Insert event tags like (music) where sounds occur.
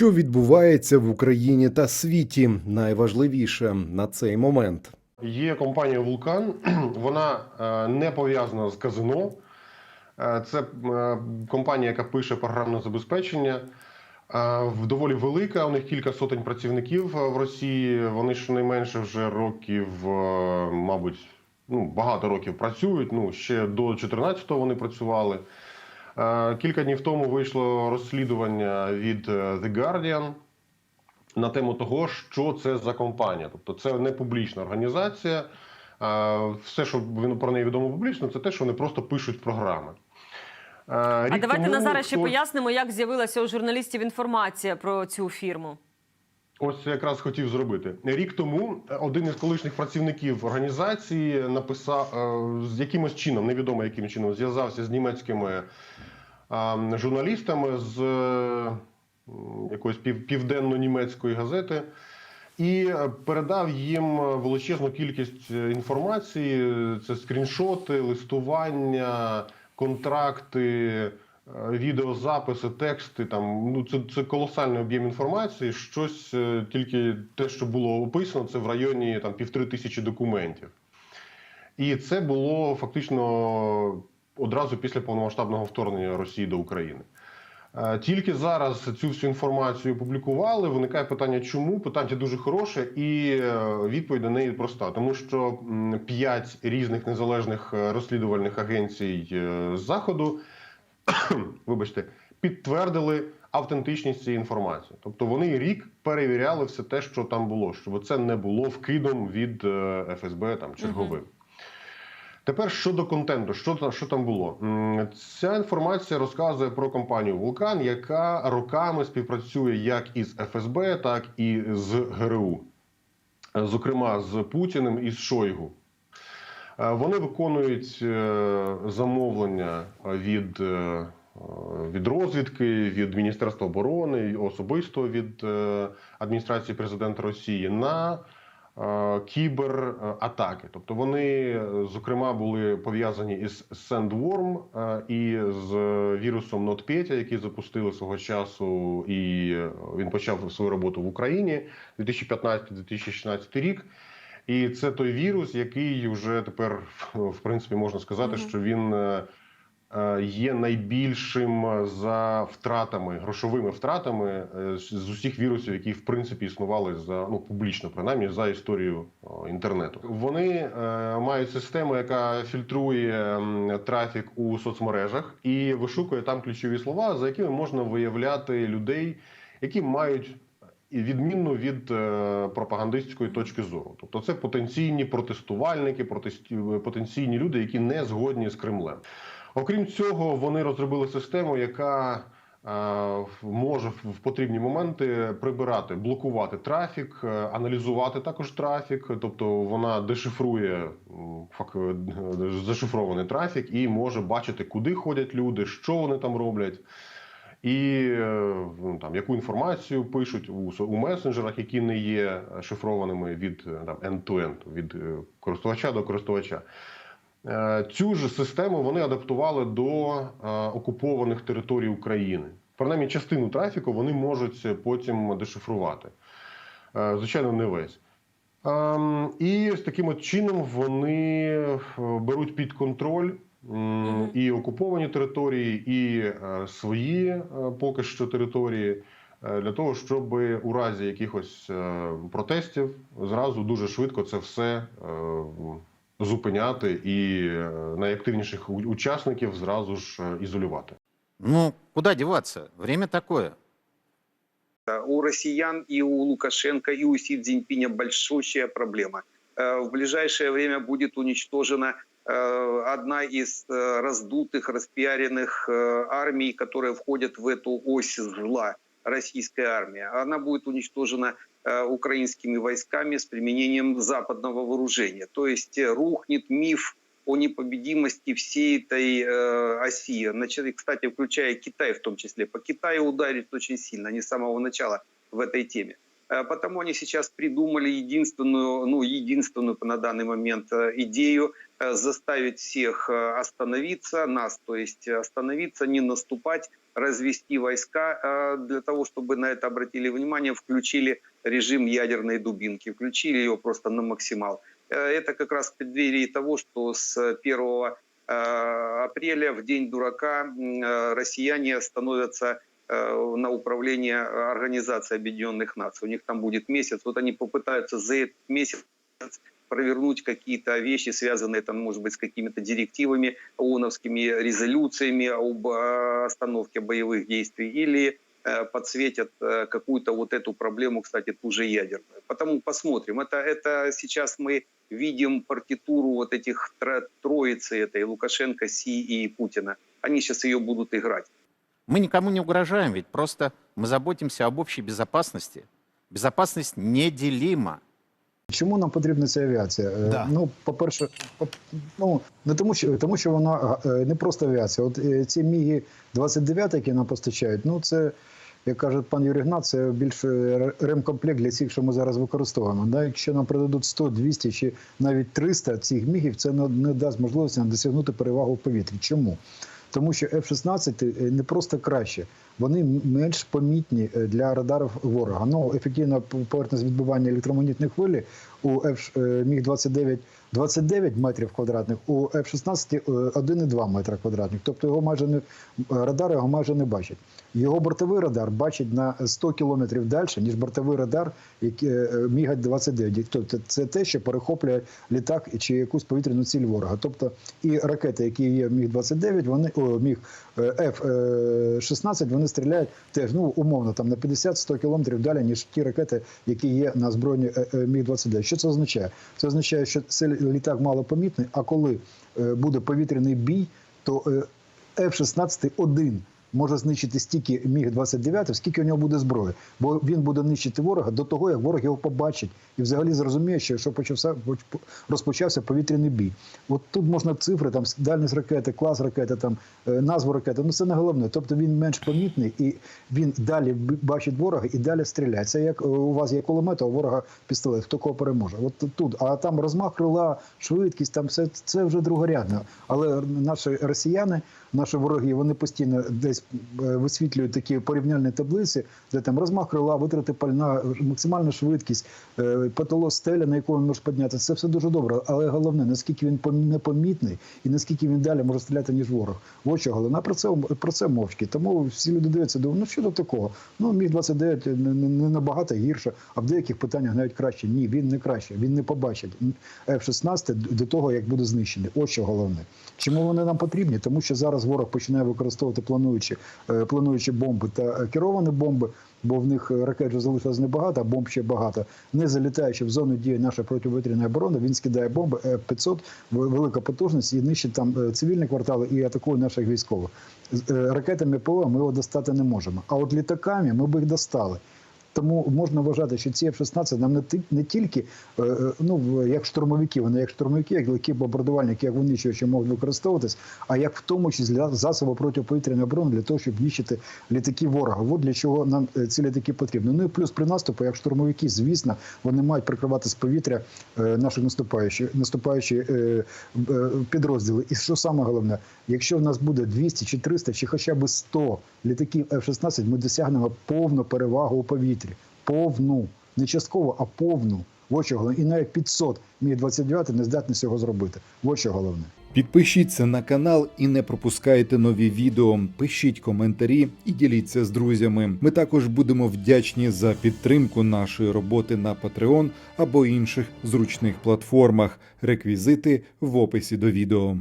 Що відбувається в Україні та світі? Найважливіше на цей момент. Є компанія Вулкан, (clears throat) вона е, не пов'язана з казино. Е, Це е, компанія, яка пише програмне забезпечення. Доволі велика. У них кілька сотень працівників в Росії. Вони щонайменше вже років, мабуть, ну, багато років працюють. Ну, ще до 14-го вони працювали. Е, Кілька днів тому вийшло розслідування від е, The Guardian на тему того, що це за компанія. Тобто, це не публічна організація. Все, що про неї відомо публічно, це те, що вони просто пишуть програми. А, А давайте тому на зараз ще хтось- пояснимо, як з'явилася у журналістів інформація про цю фірму. Ось якраз хотів зробити. Рік тому один із колишніх працівників організації написав е, з якимось чином, невідомо яким чином, зв'язався з німецькими журналістами з е, якоїсь південно-німецької газети. І е, передав їм величезну кількість е, інформації: це скріншоти, листування, контракти, відеозаписи, тексти. Там ну це, це колосальний об'єм інформації. Щось тільки те, що було описано, це в районі там півтори тисячі документів. І це було фактично одразу після повномасштабного вторгнення Росії до України. Е, Тільки зараз цю всю інформацію опублікували. Виникає питання, чому питання дуже хороше, і е, відповідь на неї проста, тому що п'ять різних незалежних е, розслідувальних агенцій з заходу, (coughs) вибачте, підтвердили автентичність цієї інформації. Тобто вони рік перевіряли все те, що там було, щоб це не було вкидом від ФСБ там черговим. Тепер щодо контенту, що, що там було? Ця інформація розказує про компанію Вулкан, яка роками співпрацює як із ФСБ, так і з ГРУ, Е, зокрема з Путіним і з Шойгу. Е, Вони виконують е, замовлення від, від розвідки, від Міністерства оборони, особисто від адміністрації президента Росії на кібератаки. Тобто вони, е, зокрема, були пов'язані із Sandworm е, і з вірусом NotPetya, який запустили свого часу, і е, він почав свою роботу в Україні 2015-2016 рік. І це той вірус, який вже тепер, в принципі, можна сказати, Мгм. що він е, е, є найбільшим за втратами, грошовими втратами е, з усіх вірусів, які в принципі існували за ну публічно, принаймні за історію інтернету. Вони е, мають систему, яка фільтрує трафік у соцмережах і вишукує там ключові слова, за якими можна виявляти людей, які мають і відмінно від е, пропагандистської точки зору. Тобто це потенційні протестувальники, протесті- потенційні люди, які не згодні з Кремлем. Окрім цього, вони розробили систему, яка е, може в потрібні моменти прибирати, блокувати трафік, е, аналізувати також трафік. Тобто вона дешифрує е, зашифрований трафік і може бачити, куди ходять люди, що вони там роблять. І ну, там яку інформацію пишуть у, у месенджерах, які не є шифрованими від там end-to-end, від е, користувача до користувача. Е, Цю ж систему вони адаптували до е, окупованих територій України. Принаймні, частину трафіку вони можуть потім дешифрувати. Е, Звичайно, не весь. Ем, І з таким от чином вони беруть під контроль і окуповані території, і свої поки що території для того, щоб у разі якихось протестів зразу дуже швидко це все зупиняти і е, найактивніших у- учасників зразу ж е, ізолювати. Ну, куда деваться? Время такое. У россиян и у Лукашенко, и у Си Цзиньпиня большущая проблема. Э, В ближайшее время будет уничтожена э, одна из э, раздутых, распиаренных э, армий, которые входят в эту ось зла, российская армия. Она будет уничтожена э, украинскими войсками с применением западного вооружения. То есть э, рухнет миф о непобедимости всей этой э, оси, Начали, кстати, включая Китай в том числе. По Китаю ударит очень сильно, они с самого начала в этой теме. Э, Потому они сейчас придумали единственную, ну, единственную на данный момент э, идею э, заставить всех э, остановиться, нас, то есть остановиться, не наступать, развести войска э, для того, чтобы на это обратили внимание, включили режим ядерной дубинки, включили его просто на максимал. Э, Это как раз в преддверии того, что с 1 э, апреля в День дурака э, россияне становятся на управление Организации Объединенных Наций. У них там будет месяц. Вот они попытаются за этот месяц провернуть какие-то вещи, связанные там, может быть, с какими-то директивами, ООНовскими резолюциями об остановке боевых действий или подсветят э, какую-то вот эту проблему, кстати, ту же ядерную. Потому посмотрим. Это, это сейчас мы видим партитуру вот этих тро- троицы этой, Лукашенко, Си и Путина. Они сейчас ее будут играть. Мы никому не угрожаем, ведь просто мы заботимся об общей безопасности. Безопасность неделима. Чому нам потрібна ця авіація? Е, Да. Ну, по-перше, по- ну не тому, що тому, що вона е, не просто авіація. От е, ці міги 29 які нам постачають, ну це. Як каже пан Юрій Гнат, це більше ремкомплект для цих, що ми зараз використовуємо. Да, якщо нам придадуть 100, 200 чи навіть 300 цих мігів, це не, не дасть можливості нам досягнути перевагу в повітрі. Чому? Тому що F-16 не просто краще, вони менш помітні е, для радарів ворога. Ну, ефективна поверхність відбивання електромагнітної хвилі у е, міг 29 29 метрів квадратних, у F-16 е, 1,2 метра квадратних. Тобто його майже не радари його майже не бачать. Його бортовий радар бачить на 100 кілометрів далі, ніж бортовий радар який, е, міга 29 Тобто це те, що перехоплює літак чи якусь повітряну ціль ворога. Тобто і ракети, які є міг 29 вони о, міг F-16, вони стріляють теж ну умовно там на 50-100 кілометрів далі, ніж ті ракети, які є на збройні міг 29 Що це означає? Це означає, що цей літак малопомітний, а коли е, буде повітряний бій, то е, F-16 один може знищити стільки міг 29 скільки у нього буде зброї, бо він буде нищити ворога до того, як ворог його побачить і взагалі зрозуміє, що, почався розпочався повітряний бій. От тут можна цифри, там дальність ракети, клас ракети, там е, назву ракети. Ну це не головне. Тобто він менш помітний і він далі бачить ворога і далі стріляє. Це як е, у вас є кулемет, а у ворога пістолет. Хто кого переможе? От тут, а там розмах крила, швидкість, там все це вже другорядно. Але наші росіяни, наші вороги, вони постійно десь е, висвітлюють такі порівняльні таблиці, де там розмах крила, витрати пальна, максимальна швидкість, е, потолок стеля, на яку він може піднятися. Це все дуже добре. Але головне, наскільки він непомітний і наскільки він далі може стріляти, ніж ворог. Ось що головне. Про це про це мовчки. Тому всі люди дивляться, думають, ну що тут такого? Ну міг 29 не, не, не набагато гірше, а в деяких питаннях навіть краще. Ні, він не краще. Він не побачить F-16 до того, як буде знищений. Ось що головне. Чому вони нам потрібні? Тому що зараз ворог починає використовувати плануючі, е, плануючі бомби та керовані бомби, бо в них е, ракет вже залишилось небагато, а бомб ще багато. Не залітаючи в зону дії нашої протиповітряної оборони, він скидає бомби F-500, велика потужність і нищить там е, цивільні квартали і атакує наших військових. Ракетами ПВО ми його достати не можемо. А от літаками ми б їх достали. Тому можна вважати, що ці F-16 нам не, не тільки е, е, ну, як штурмовики, вони як штурмовики, як легкі бомбардувальники, як винищувачі можуть використовуватись, а як в тому числі засоби протиповітряної оборони для того, щоб нищити літаки ворога. От для чого нам е, ці літаки потрібні. Ну і плюс при наступу, як штурмовики, звісно, вони мають прикривати з повітря наші наступаючі, наступаючі підрозділи. І що саме головне, якщо в нас буде 200 чи 300, чи хоча б 100 літаків F-16, ми досягнемо повну перевагу у повітрі. Повну. Не частково, а повну. Ось що головне. І навіть 500 міг 29 не здатні цього зробити. Ось що головне. Підпишіться на канал і не пропускайте нові відео. Пишіть коментарі і діліться з друзями. Ми також будемо вдячні за підтримку нашої роботи на Patreon або інших зручних платформах. Реквізити в описі до відео.